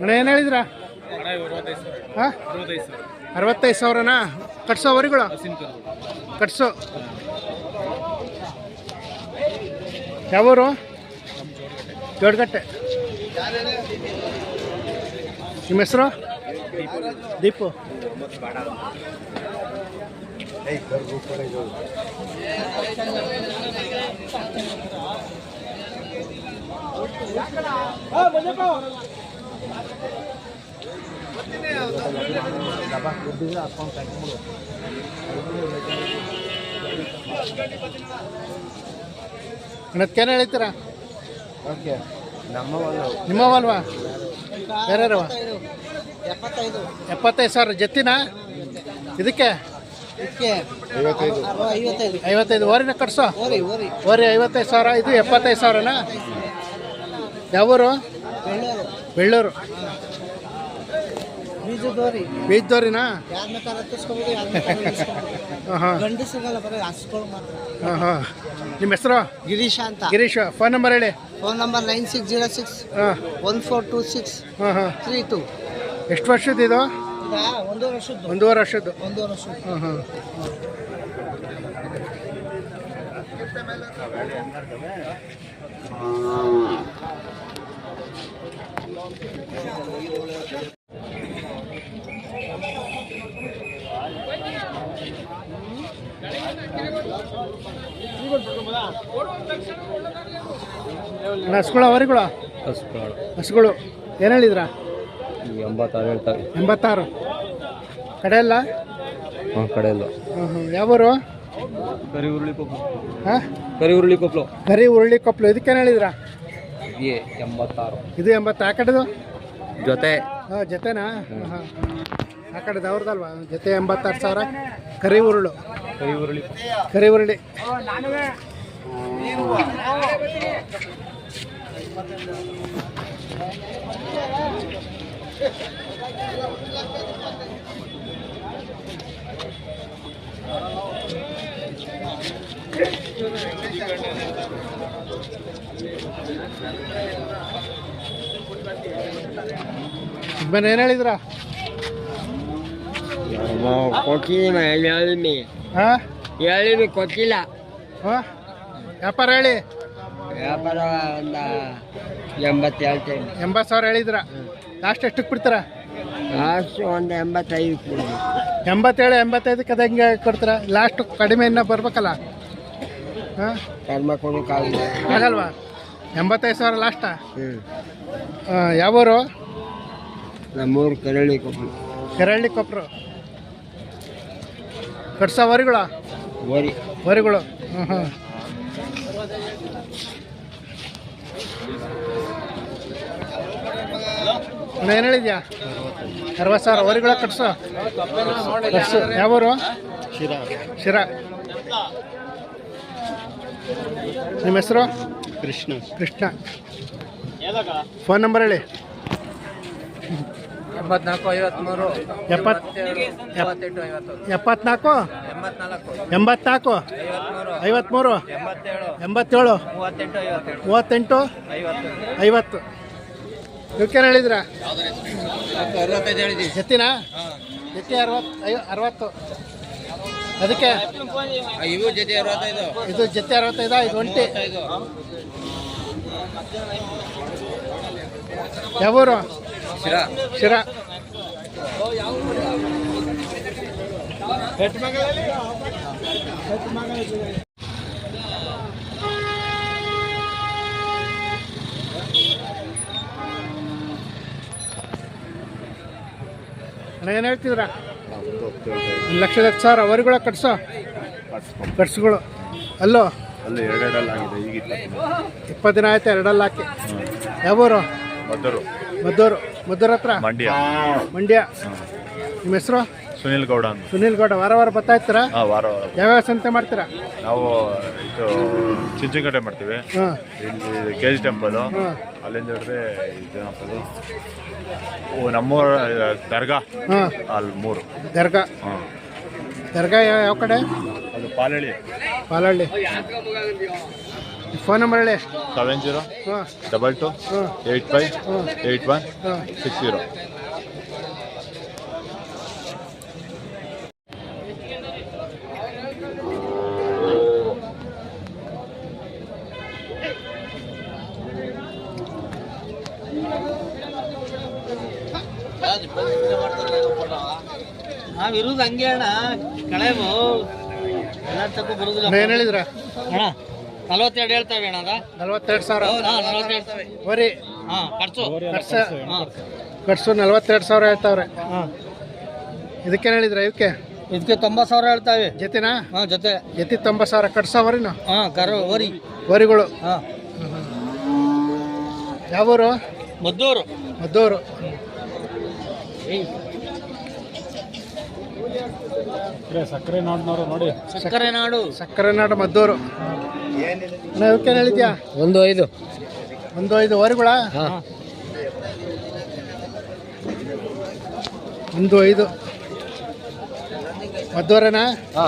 ಅಣ್ಣ ಏನು ಹೇಳಿದ್ರ? ಅರವತ್ತೈದು ಸಾವಿರನಾ? ಕಟ್ಸೋ ವರಿಗಳು? ಕಟ್ಸೋ. ಯಾವೂರು? ಜೋಡ್ಗಟ್ಟೆ ನಿಮ್ಮ ಹೆಸರು? ದೀಪು. ಮತ್ತೇನು ಹೇಳ್ತೀರಾ ಓಕೆ. ನಿಮ್ಮವಲ್ವಾ? ಬೇರೆಯವ್ರವ ಎಪ್ಪತ್ತೈದು. ಎಪ್ಪತ್ತೈದು ಸಾವಿರ ಜತ್ತಿನ? ಇದಕ್ಕೆ? ಇದಕ್ಕೆ ಐವತ್ತೈದು. ಓರಿನ ಕಟ್ಸೋ. ಓರಿ ಓರಿ. ಓರಿ ಐವತ್ತೈದು ಸಾವಿರ ಇದು ಎಪ್ಪತ್ತೈದು ಸಾವಿರನಾ? ಯಾವೂರು? ಬೆಳ್ಳೂರು. ಬೆಳ್ಳೂರು. ಬೀಜದೋರಿ. ಬೀಜದವ್ರಿನಾ ಹಾಂ ಹಾಂ ನಿಮ್ಮ ಹೆಸರು? ಗಿರೀಶ ಅಂತ. ಗಿರೀಶ್. ಫೋನ್ ನಂಬರ್ ಹೇಳಿ. Phone number nine six zero six ಹಾಂ. ಒನ್ ಫೋರ್ ಟೂ ಸಿಕ್ಸ್ ಹಾಂ ಹಾಂ. ತ್ರೀ ಟು ಎಷ್ಟು ವರ್ಷದ ಇದು? ಒಂದೂವರೆ ವರ್ಷದ್ದು. ಒಂದೂವರೆ ವರ್ಷದ್ದು. ಒಂದೂವರೆ ವರ್ಷದ್ದು. ಹಾಂ ಹಾಂ. ಹಸುಗಳು ಅವರಿಗಳು? ಹಸುಗಳು ಏನು ಹೇಳಿದ್ರಾ? ಎಂಬತ್ತಾರು ಹೇಳ್ತಾರೆ. ಎಂಬತ್ತಾರು. ಕಡೆ ಎಲ್ಲ ಹಾಂ ಕಡೆ ಇಲ್ಲ. ಹಾಂ ಹಾಂ ಯಾವೂರು? ಕರಿ ಉರುಳಿ ಕೊಪ್ಪಲು ಹಾಂ? ಕರಿ ಉರುಳಿ ಕೊಪ್ಪಲು ಕರಿ ಉರುಳಿ ಕೊಪ್ಪಲು ಇದಕ್ಕೇನು ಹೇಳಿದ್ರಾ? ಏ ಎಂಬತ್ತಾರು. ಇದು ಎಂಬತ್ತು. ಆ ಕಡೆದು? ಜೊತೆ. ಹಾಂ ಜೊತೆನಾ? ಹಾಂ ಹಾಂ. ಆ ಕಡೆದು ಅವ್ರದಲ್ವಾ? ಜೊತೆ ಎಂಬತ್ತಾರು ಸಾವಿರ. ಕರಿ ಉರುಳು ಕರಿ ಉರುಳಿ ಕರಿ ಉರುಳಿ ಬನ್ನಿ ಏನು ಹೇಳಿದ್ರಾ? ಕೊಟ್ಟಿಲ್ಲ ಹೇಳಿನಿ ಹಾಂ? ಹೇಳಿನಿ ಕೊಟ್ಟಿಲ್ಲ ಹಾಂ? ವ್ಯಾಪಾರ ಹೇಳಿ. ವ್ಯಾಪಾರ ಒಂದು ಎಂಬತ್ತು ಹೇಳ್ತೇನೆ ಎಂಬತ್ತು ಸಾವಿರ ಹೇಳಿದ್ರ? ಲಾಸ್ಟ್ ಎಷ್ಟಕ್ಕೆ ಬಿಡ್ತಾರ? ಲಾಸ್ಟ್ ಒಂದು ಎಂಬತ್ತೈದು ಕೊಡಿ ಎಂಬತ್ತೇಳು ಎಂಬತ್ತೈದಕ್ಕೆ ಅದು ಹೆಂಗೆ ಕೊಡ್ತೀರಾ? ಲಾಸ್ಟ್ ಕಡಿಮೆ ಇನ್ನೂ ಬರ್ಬೇಕಲ್ಲ? ಹಾಂ? ಕರ್ಮ ಕೊಡೋಕ್ಕಾಗಲ್ಲ ಆಗಲ್ವಾ? ಎಂಬತ್ತೈದು ಸಾವಿರ ಲಾಸ್ಟಾ ಹ್ಞೂ ಯಾವೂರು ನಮ್ಮೂರು ಕೆರಳಿ ಕೊಪ್ಪರು ಕೆರಳ್ಳಿ ಕೊಪ್ಪರು ಕಟ್ಸೋ ವರಿಗಳ ಓರಿ ವರಿಗಳು ಹ್ಞೂ ಹಾಂ ಏನು ಹೇಳಿದ್ಯಾ? ಅರವತ್ತು ಸಾವಿರ ಅವರಿಗಳ ಕಟ್ಸು. ಕಟ್ಸು. ಯಾವೂರು? ಶಿರಾ. ಶಿರಾ. ನಿಮ್ಮ ಹೆಸರು? ಕೃಷ್ಣ. ಕೃಷ್ಣ. ಫೋನ್ ನಂಬರ್ ಹೇಳಿ. ಎಂಬತ್ನಾಲ್ಕು ಐವತ್ಮೂರು ಎಪ್ಪತ್ ಎಪ್ಪತ್ತೆಂಟು ಎಪ್ಪತ್ನಾಲ್ಕು? ಎಂಬತ್ನಾಲ್ಕು. ಐವತ್ತ್ಮೂರು ಎಂಬತ್ತೇಳು. ಎಂಬತ್ತೇಳು? ಮೂವತ್ತೆಂಟು ಐವತ್ತೆಂಟು. ಮೂವತ್ತೆಂಟು? ಐವತ್ತು. ಐವತ್ತು. ಇವಕ್ಕೇನು ಹೇಳಿದ್ರ? ಅರವತ್ತೈದು ಜತ್ತಿ ಅರವತ್ತು ಐ ಅರವತ್ತು. ಅದಕ್ಕೆ? ಇವು ಜೊತೆ ಅರವತ್ತೈದು. ಇದು ಜತ್ತಿ ಅರವತ್ತೈದ? ಇದು ಒಂಟಿ? ಯಾವೂರು ಶಿರಾ? ಶಿರಾ. ಅಣ್ಣ ಏನು ಹೇಳ್ತಿದ್ರ ಒಂದು ಲಕ್ಷದ ಹತ್ತು ಸಾವಿರ ಅವರಿಗಳ ಕಟ್ಸೋ. ಕಟ್ಸುಗಳು ಅಲ್ಲೋ? ಅಲ್ಲಿ ಎರಡೆರಡಲ್ಲಿ ಆಗಿದೆ ಈಗ ಇಪ್ಪತ್ತು ದಿನ. ಆಯ್ತು ಎರಡಲ್ಲಿ ಹಾಕಿ ಯಾವೂರು? ಮದ್ದೂರು. ಮದ್ದೂರು ಮದ್ದೂರು ಹತ್ರ? ಮಂಡ್ಯ. ಮಂಡ್ಯ. ನಿಮ್ಮ ಹೆಸರು? ಸುನಿಲ್ ಗೌಡ ಸುನಿಲ್ ಸುನೀಲ್ ಗೌಡ ವಾರ ವಾರ ಬರ್ತಾ ಇರ್ತೀರಾ? ಹಾಂ ವಾರ ವಾರ ಯಾವ್ಯಾವ ಸಂತೆ ಮಾಡ್ತೀರಾ? ನಾವು ಇದು ಚಿಂಚಿಂಗಡೆ ಮಾಡ್ತೀವಿ. ಹಾಂ. ಇಲ್ಲಿ ಕೆ ಜಿ ಟೆಂಪಲು. ಅಲ್ಲಿಂದ ಹಿಡಿದ್ರೆ ಅದು? ಓ ನಮ್ಮೂರ ದರ್ಗಾ. ಹಾಂ. ಅಲ್ಲಿ ಮೂರು. ದರ್ಗಾ. ಹಾಂ. ದರ್ಗಾ ಯಾವ ಯಾವ ಕಡೆ? ಅದು ಪಾಲಳಿ ಪಾಲಹಳ್ಳಿ ಫೋನ್ ನಂಬರ್ ಹೇಳಿ. ಸೆವೆನ್ ಜೀರೋ ಹಾಂ. ಡಬಲ್ ಟು ಹಾಂ. ಏಯ್ಟ್ ಫೈವ್ ಹಾಂ ಏಯ್ಟ್ ಒನ್ ಹಾಂ. ಸಿಕ್ಸ್ ಜೀರೋ ನಾವ್ ಇರುದು ಹಂಗೆ ಅಣ್ಣ. ಕಳೆವು ಎಲ್ಲ ತಕ್ಕ ಬರುದಿಲ್ಲ. ಏನು ಹೇಳಿದ್ರ? ಅಣ್ಣ ನಲವತ್ತೆರಡು ಹೇಳ್ತಾವೆ ಅಣ್ಣ ನಲ್ವತ್ತೆರಡು ಸಾವಿರ. ಹಾ ನಲವತ್ತೆರಡು ವರಿ ಹಾ ಖರ್ಚು ಕಟ್ಸ. ಹಾ. ಕಟ್ಸು. ನಲ್ವತ್ತೆರಡು ಸಾವಿರ ಹೇಳ್ತಾವ್ರೆ. ಹಾ. ಇದಕ್ಕೇನು ಇದಕ್ಕೆ ಇವಕ್ಕೆ? ಇದಕ್ಕೆ ತೊಂಬತ್ತು ಸಾವಿರ ಹೇಳ್ತಾವೆ. ಜೊತೆನಾ? ಹಾ ಜೊತೆ. ಜೊತೆ ತೊಂಬತ್ತು ಸಾವಿರ ಕಟ್ಸೋ ವರಿನು ಹಾ ಕರು ವರಿ ವರಿಗಳು ಹಾ. ಯಾವೂರು? ಮದ್ದೂರು. ಮದ್ದೂರು. ಸಕ್ಕರೆ ನೋಡ್ನವರು ನೋಡಿ. ಸಕ್ಕರೆ ನಾಡು. ಸಕ್ಕರೆ ನಾಡು ಮದ್ದೂರು. ಇವಕ್ಕೇನು ಹೇಳಿದ್ಯಾ? ಒಂದು ಐದು. ಒಂದು ಐದು ವರಿಗಳ? ಹಾ. ಒಂದು ಐದು. ಮದ್ದೂರೇನಾ? ಹಾ.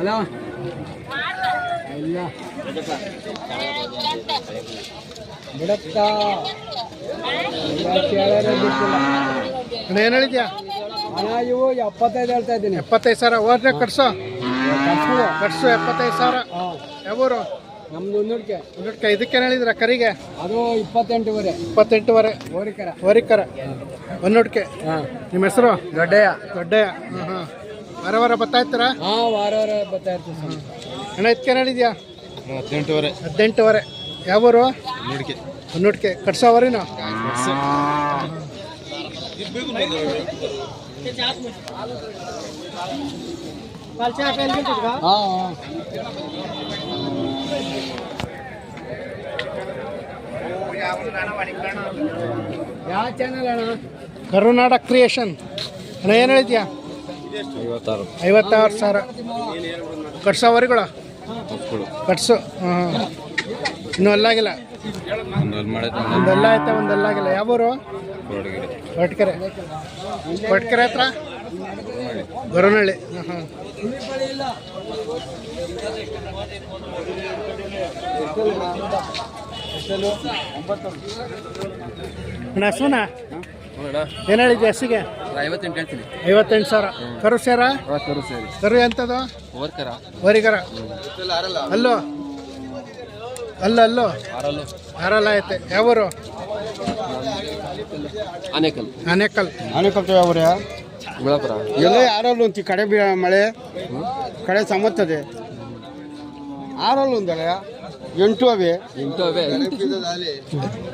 ಹಲೋ. ಇಲ್ಲ. ಬಿಡತ್ತಾ ಅಣ್ಣ ಏನು ಹೇಳಿದ್ಯಾ? ಹಣ ಇವು ಎಪ್ಪತ್ತೈದು ಹೇಳ್ತಾ ಇದ್ದೀನಿ. ಎಪ್ಪತ್ತೈದು ಸಾವಿರ ಓರ್ನೆ ಕಟ್ಸೋ. ಕಟ್ಸು. ಎಪ್ಪತ್ತೈದು ಸಾವಿರ. ಯಾವೂರು? ನಮ್ದು ಒಂದೂಡಿಕೆ ಇದಕ್ಕೆ ಇದಕ್ಕೇನು ಹೇಳಿದ್ರ ಕರಿಗೆ? ಅದು ಇಪ್ಪತ್ತೆಂಟುವರೆ. ಇಪ್ಪತ್ತೆಂಟುವರೆ. ಓರಿಕರ ಒಂದೊಡ್ಕೆ ಹಾಂ. ನಿಮ್ಮ ಹೆಸರು? ದೊಡ್ಡಯ್ಯ. ದೊಡ್ಡಯ್ಯ. ಹಾಂ ಹಾಂ. ವಾರ ವಾರ ಬರ್ತಾ ಇರ್ತಾರ? ಹಾಂ ವಾರ ವಾರ ಬರ್ತಾ ಇರ್ತೀವಿ ಅಣ್ಣ ಎತ್ಕೆ ಹೇಳಿದ್ಯಾ? ಹದಿನೆಂಟುವರೆ ಹದಿನೆಂಟುವರೆ ಯಾವೂರು ನೋಡಿಕೆ ಒಂದೊಡ್ಕೆ ಕಟ್ಸೋವರಿನು ಹಾಂ ಯಾವ ಚಾನಲ್ ಅಣ್ಣ? ಕರುನಾಡ ಕ್ರಿಯೇಷನ್ ಅಣ್ಣ ಏನು ಹೇಳಿದ್ಯಾ? ಐವತ್ತಾರು. ಐವತ್ತಾರು ಸಾವಿರ. ಕಟ್ಸೋವರಿಗಳು ಕಟ್ಸು. ಹಾಂ ಇನ್ನೂ ಅಲ್ಲಾಗಿಲ್ಲ? ಒಂದೆಲ್ಲ ಐತೆ ಒಂದಲ್ಲಾಗಿಲ್ಲ ಯಾವೂರು? ಹೊಟ್ಕೆರೆ ಹೊಟ್ಕೆರೆ ಹತ್ರ? ಗೊರನಹಳ್ಳಿ ಹಾಂ ಹಾಂ ಅಣ್ಣ ಹಸುನ ಏನು ಹೇಳಿದ್ದೆ ಹಸಿಗೆ ಐವತ್ತೆಂಟು ಹೇಳ್ತೀನಿ. ಐವತ್ತೆಂಟು ಸಾವಿರ. ಕರು ಸೇರ? ಕರು ಸೇರಿ. ಕರು ಎಂಥದ್ದು? ಓರ್ಕರ ವರಿಗರ ಅಲ್ಲೋ? ಅಲ್ಲ ಅಲ್ಲೋ? ಆರಲ್ಲು ಯಾರಲ್ಲ ಐತೆ. ಯಾವೂರು? ಆನೇಕಲ್. ಆನೇಕಲ್. ಆನೆಕಲ್ತು ಯಾವ್ರೆ? ಬಿಳಾಪುರ ಎಲ್ಲ ಯಾರಲ್ಲೂ ಒಂದು ಕಡೆ ಬೀಳ ಮಳೆ? ಕಡೆ ಸಮತ್ತದೆ ಆರಲ್ಲೂ ಒಂದಲ್ಲ ಎಂಟು ಅವೇ? ಎಂಟು ಅವೇ.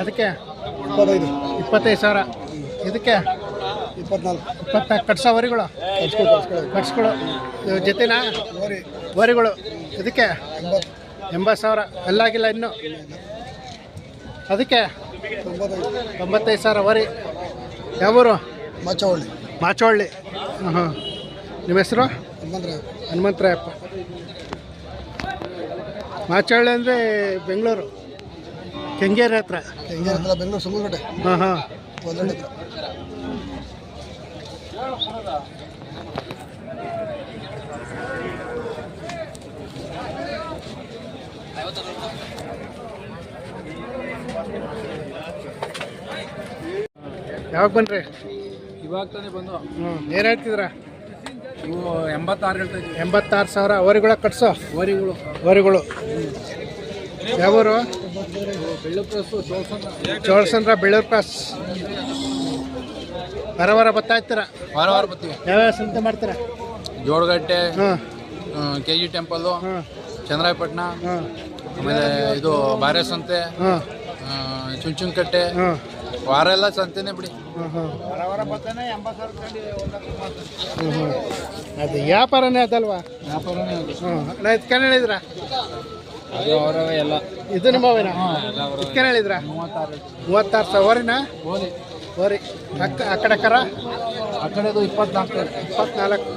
ಅದಕ್ಕೆ ಇಪ್ಪತ್ತೈದು. ಇಪ್ಪತ್ತೈದು ಸಾವಿರ. ಇದಕ್ಕೆ ಇಪ್ಪತ್ನಾಲ್ಕು. ಇಪ್ಪತ್ನಾಲ್ಕು. ಕಟ್ಸೋ ವರಿಗಳು. ಕಟ್ಸ್ಗಳು ಜೊತೆನಾ? ವರಿಗಳು. ಇದಕ್ಕೆ ಎಂಬತ್ತು. ಸಾವಿರ. ಅಲ್ಲಾಗಿಲ್ಲ ಇನ್ನು. ಅದಕ್ಕೆ ತೊಂಬತ್ತೈದು. ಸಾವಿರ ವರಿ. ಯಾವೂರು? ಮಾಚೋಳ್ಳಿ ಮಾಚೋಳ್ಳಿ ಹಾಂ ಹಾಂ ನಿಮ್ಮ ಹೆಸರು? ಹನುಮಂತ ಹನುಮಂತರಾಯಪ್ಪ. ಮಾಚೋಳ್ಳಿ ಅಂದರೆ ಬೆಂಗಳೂರು. ಕೆಂಗೇರಿ ಹತ್ರ? ಕೆಂಗೇರಿ ಹತ್ರ ಬೆಂಗಳೂರು ಸುಮ್ಮನೆ ಹಾಂ ಹಾಂ. ಯಾವಾಗ ಬನ್ರಿ ಇವಾಗ ತಾನೇ ಬಂದು. ಹ್ಞೂ ಏನು ಹೇಳ್ತಿದ್ರ ಇವು ಎಂಬತ್ತಾರು ಹೇಳ್ತಾ ಇದ್ದೀವಿ ಎಂಬತ್ತಾರು ಸಾವಿರ ಅವರಿಗಳ ಕಟ್ಸೋ. ವರಿಗಳು ವರಿಗಳು ಯಾವೂರು? ಚೋಳಸಂದ್ರ ಬೆಳ್ಳೂರು ಕ್ರಾಸ್ ವಾರ ವಾರ ಬರ್ತಾ ಇರ್ತೀರ? ವಾರ ವಾರ ಬರ್ತೀವಿ. ಯಾವ್ಯಾವ ಸಂತೆ ಮಾಡ್ತೀರ? ಜೋಡಗಟ್ಟೆ ಹಾಂ. ಕೆ ಜಿ ಟೆಂಪಲ್ಲು ಹಾಂ. ಚಂದ್ರಾಯಪಟ್ಟಣ ಆಮೇಲೆ ಇದು ಬಾರೆ ಸಂತೆ ಹಾಂ. ಚುಂಚುಂಕಟ್ಟೆ ಹಾಂ. ವಾರ ಎಲ್ಲ ಸಂತೆನೇ ಬಿಡಿ. ಅದು ವ್ಯಾಪಾರನೇ ಅದಲ್ವಾ? ವ್ಯಾಪಾರನೇ ನಾ ಇದು ನಿಮ್ಮ ಇದಕ್ಕೇನು ಹೇಳಿದ್ರ? ಮೂವತ್ತಾರು ಮೂವತ್ತಾರು ಓರಿ. ಆ ಕಡೆ ಕರ ಆ ಕಡೆದು ಇಪ್ಪತ್ನಾಲ್ಕು ಇಪ್ಪತ್ನಾಲ್ಕು.